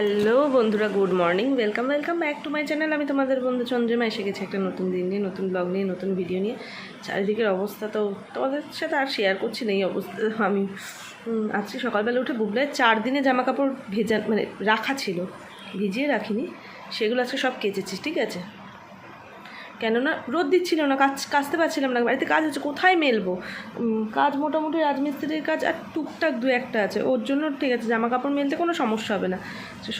Hello বন্ধুরা, good morning. Welcome welcome back to my channel. আমি তোমাদের বন্ধু চন্দ্রিমা, এসে গেছি একটা নতুন দিন নিয়ে, নতুন ব্লগ নিয়ে, নতুন ভিডিও নিয়ে। চারিদিকের অবস্থা তো তোমাদের সাথে আর শেয়ার করছি না এই অবস্থা। আমি আজকে সকালবেলা উঠে বুবলায় চার দিনে জামা কাপড় ভেজা মানে রাখা ছিল, ভিজিয়ে রাখিনি। সেগুলো আজকে সব কেচেছিস ঠিক আছে? কেননা রোদ দিচ্ছিল না কাজ কাচতে পারছিলাম না। বাড়িতে কাজ হচ্ছে কোথায় মেলবো? কাজ মোটামুটি রাজমিস্ত্রির কাজ আর টুকটাক দু একটা আছে। ওর জন্য ঠিক আছে জামা কাপড় মেলতে কোনো সমস্যা হবে না।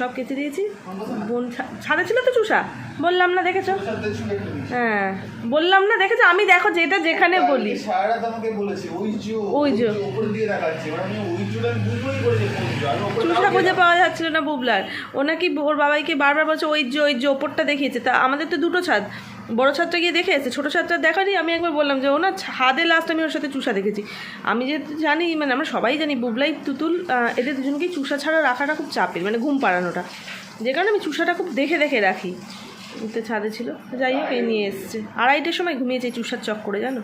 সব কেচে দিয়েছি। বোন ছাদে ছিল তো চুষা? বললাম না দেখেছ? হ্যাঁ বললাম না দেখেছ? আমি দেখো যেটা যেখানে বলি। ওই যে চুষা খুঁজে পাওয়া যাচ্ছিল না বুবলার। ও নাকি ওর বাবাইকে বারবার বলছে ওই যে ওই যে ওপরটা দেখিয়েছে। তা আমাদের তো দুটো ছাদ। বড় ছাত্র গিয়ে দেখে এসেছে, ছোটো ছাদটা দেখানি, আমি একবার বললাম যে ও না ছাদে লাস্ট আমি ওর সাথে চুষা দেখেছি। আমি যে জানি মানে আমরা সবাই জানি, বুবলাই, তুতুল এদের দুজনকেই চুষা ছাড়া রাখাটা খুব চাপের মানে ঘুম পাড়ানোটা। যে কারণে আমি চুষাটা খুব দেখে দেখে রাখি। তো ছাদে ছিল। যাই হোক, এই নিয়ে এসছে। আড়াইটের সময় ঘুমিয়েছে চুষার চক করে জানো?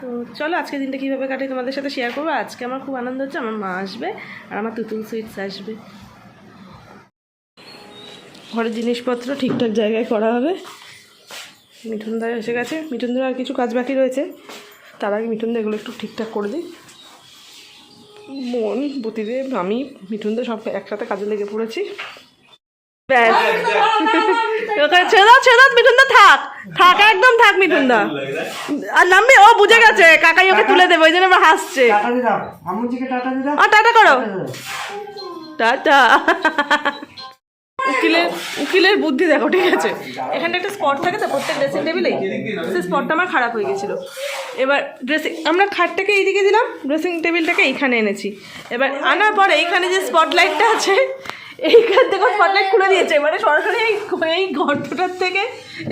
তো চলো আজকে দিনটা কীভাবে কাটে তোমাদের সাথে শেয়ার করব। আজকে আমার খুব আনন্দ হচ্ছে, আমার মা আসবে আর আমার তুতুল সুইটস আসবে। ঘরের জিনিসপত্র ঠিকঠাক জায়গায় করা হবে। মিঠুনদা এসে গেছে। মিঠুনদার আর কিছু কাজ বাকি রয়েছে। তার আগে মিঠুনদা এগুলো একটু ঠিকঠাক করে দিই। মন বুতিদেব আমি মিঠুনদা সব একসাথে কাজে লেগে পড়েছি। ব্যাস। ওখানে ছেড়ে দাও ছেড়ে দাও মিঠুনদা থাক। থাক একদম থাক মিঠুনদা। আর নামবে ও বুঝে গেছে কাকাই ওকে তুলে দেবে ওই জন্য হাসছে। টাটা করো। টাটা। উকিলের উকিলের বুদ্ধি দেখো ঠিক আছে? এখানে একটা স্পট থাকে তো প্রত্যেক ড্রেসিং টেবিলেই সেই স্পটটা আমার খারাপ হয়ে গেছিল। এবার ড্রেসিং আমরা খাটটাকে এইদিকে দিলাম ড্রেসিং টেবিলটাকে এইখানে এনেছি। এবার আনার পরে এইখানে যে স্পটলাইটটা আছে এইখান থেকে স্পটলাইট খুলে দিয়েছে। মানে সরাসরি এই এই গর্তটার থেকে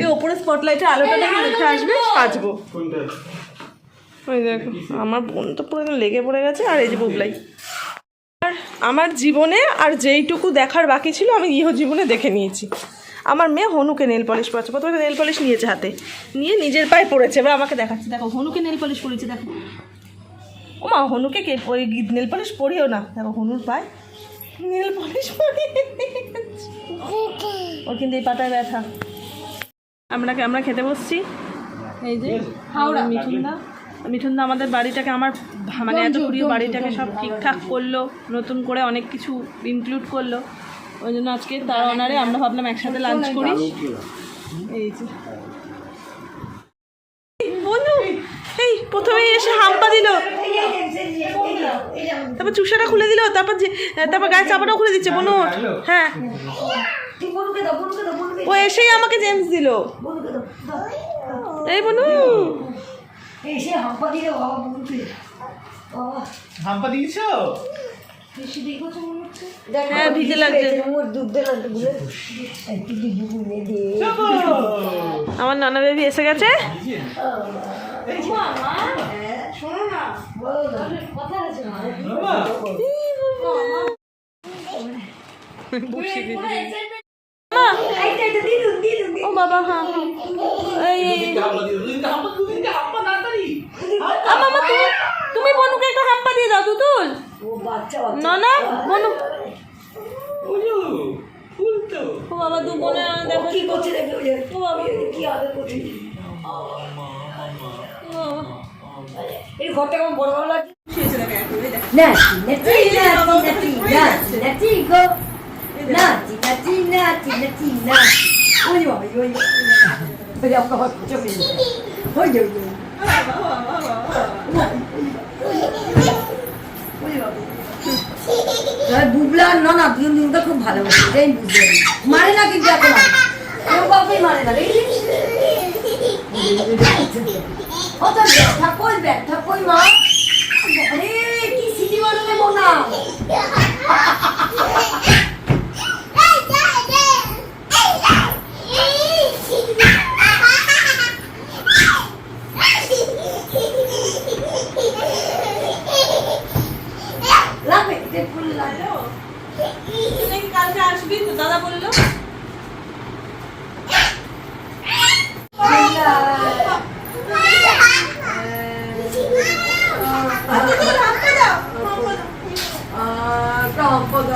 এই ওপরে স্পটলাইটের আলোটা দেখে উঠে আসবে সাজবো। ওই দেখো আমার বোন তো পুরো লেগে পড়ে গেছে আর এই যে বুবলাই। আমার জীবনে আর যেইটুকু দেখার বাকি ছিল আমি ইহ জীবনে দেখে নিয়েছি। আমার মেয়ে হনুকে নেল পলিশ পড়াচ্ছে প্রথমে নেল পলিশ নিয়েছে হাতে। নিয়ে নিজের পায়ে পড়েছে। এবার আমাকে দেখাচ্ছে। দেখো, হনুকে নেল পলিশ পড়েছে দেখো। ও মা হনুকে কে ওই নেল পলিশ পরিও না। দেখো, হনুর পায়ে নেল পলিশ পরিয়ে। ওর কিন্তু এই পাটায় ব্যথা। আমরা আমরা খেতে বসছি। এই যে, হাওড়া। মিঠুনদা। মিঠুনদা আমাদের বাড়িটাকে আমার মানে এত প্রিয় বাড়িটাকে সব ঠিকঠাক করল নতুন করে অনেক কিছু ইনক্লুড করল। ওই জন্য আজকে তার অনারে আমরা ভাবলাম একসাথে লাঞ্চ করি। এই যে। বন্ধু এই প্রথমেই এসে হাম্পা দিল। তারপর চুষাটা খুলে দিল তারপর যে তারপর গায়ে চাপাটাও খুলে দিচ্ছে বনু। হ্যাঁ। ও এসেই আমাকে জেমস দিল। এই বনু। এসে হাম্পা দিলে বাবা বাবা হাম্পা দিয়েছ? বেশি দেখেছ মনে হচ্ছে? হ্যাঁ ভিজে লাগছে। মোর দুধ দিলাম তো একটু দুধ গুলে দিয়ে আমার নানা বেবি এসে গেছে? শোনো না। কথা আছে ও বাবা হ্যাঁ হ্যাঁ। তুমি তুমি বনুকে একটু হাম্পা দিয়ে দাও তুতুল ও বাচ্চা বাচ্চা না না বনু ফুল তো ও বাবা দু বোনে দেখো কি করছে দেখে ওই যে, ও বাবা কি আদর করছে ও বাবা। এই ঘরটা কেমন বড় বড় লাগছে নাচি নাচি নাচি নাচি নাচি নাচি গো নাচি নাচি নাচি নাচি নাচি ওই বাবা ওই ওই আপনার ঘর চলে ওই যে বুবলা না না দুজন দুজনকে খুব ভালোবাসে, এটাই পারি। মারে না কিন্তু এখন আর। কেউ কাউকেই মারে না। কই ব্যাগটা কই মা? আরে, কি সিটি নেব মোনা। যে ফুল নাকি কালকে আসবি তো? দাদা বলল। সম্পদ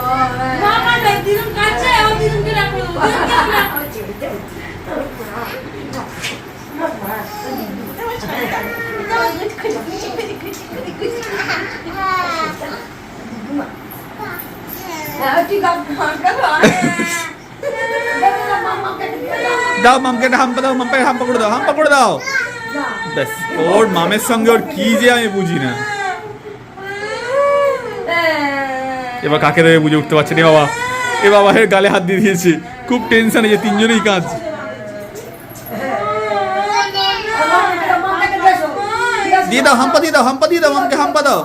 মামা দিদুন কাছে ঠিক আছে দাও মামকে একটা হাম্পা দাও মাম্পাকে হাম্পা করে দাও, হাম্পা করে দাও। ব্যাস, ওর মামের সঙ্গে ওর কি যে আমি বুঝি না। এবার কাকে দেবে বুঝে উঠতে পারছে না বাবা, এ বাবা এর গালে হাত দিয়ে দিয়েছে। খুব টেনশনে যে তিনজনেই কাজ দিয়ে দাও, হাম্পা দিয়ে দাও, হাম্পা দিয়ে দাও, মামকে হাম্পা দাও।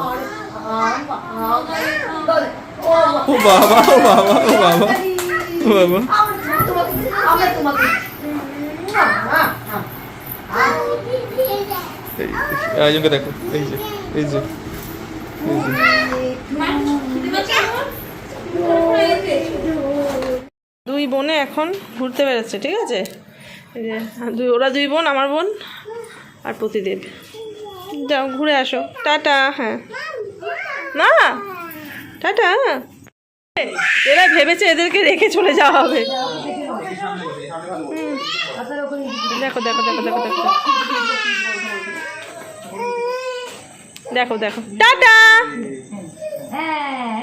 ও বাবা ও বাবা ও বাবা ও বাবা। দেখো, এই যে এই যে দুই বোনে এখন ঘুরতে বেরোচ্ছে ঠিক আছে? দুই, ওরা দুই বোন, আমার বোন আর প্রতিদেব। যাও, ঘুরে আসো। টাটা হ্যাঁ। না টাটা। এরা ভেবেছে এদেরকে রেখে চলে যাওয়া হবে। দেখো দেখো দেখো দেখো দেখো। দেখো দেখো। টাটা।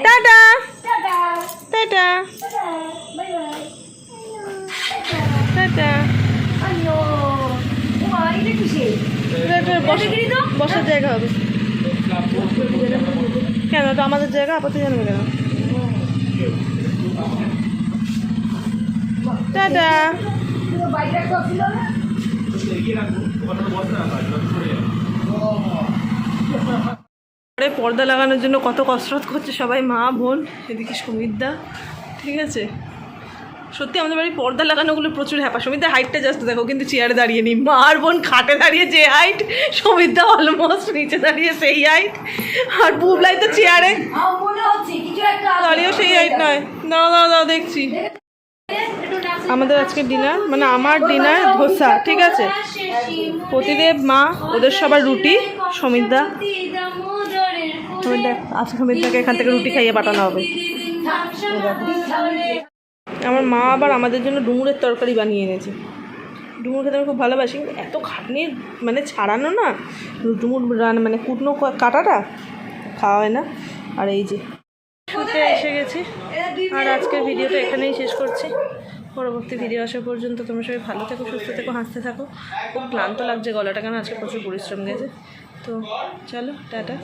টাটা। টাটা। টাটা। বসার জায়গা হবে। তো আমাদের জায়গা আপাতত জানবে কেন পর্দা লাগানোর জন্য কত কসরত করছে সবাই মা, বোন, এদিকে সমিতদা, ঠিক আছে? সত্যি আমাদের বাড়ি পর্দা লাগানোগুলো প্রচুর হ্যাপা। সমিতদার হাইটটা জাস্ট দেখো, কিন্তু চেয়ারে দাঁড়িয়ে নেই। মা আর বোন খাটে দাঁড়িয়ে যে হাইট সমিতদা অলমোস্ট নিচে দাঁড়িয়ে সেই হাইট আর বুবলাই তো চেয়ারে। দাঁড়িয়েও সেই হাইট নয়। দাঁড়া দাঁড়া দাও দেখছি। আমাদের আজকে ডিনার মানে আমার ডিনার ধোসা, ঠিক আছে? প্রতিদেব, মা, ওদের সবার রুটি সমিতদা সমিতদা আচ্ছা সমিতদাকে এখান থেকে রুটি খাইয়ে পাঠানো হবে। আমার মা আবার আমাদের জন্য ডুমুরের তরকারি বানিয়ে এনেছে। ডুমুর খেতে আমি খুব ভালোবাসি, কিন্তু এত খাটনি মানে ছাড়ানো না, ডুমুর রান মানে কুটনো কাটাটা খাওয়া হয় না। আর এই যে শুতে এসে গেছি, আর আজকের ভিডিওটা এখানেই শেষ করছি। পরবর্তী ভিডিও আসা পর্যন্ত তোমরা সবাই ভালো থেকো, সুস্থ থেকো, হাসতে থাকো। খুব ক্লান্ত লাগছে গলাটা, কেন আজকে প্রচুর পরিশ্রম গেছে। তো চলো, টাটা।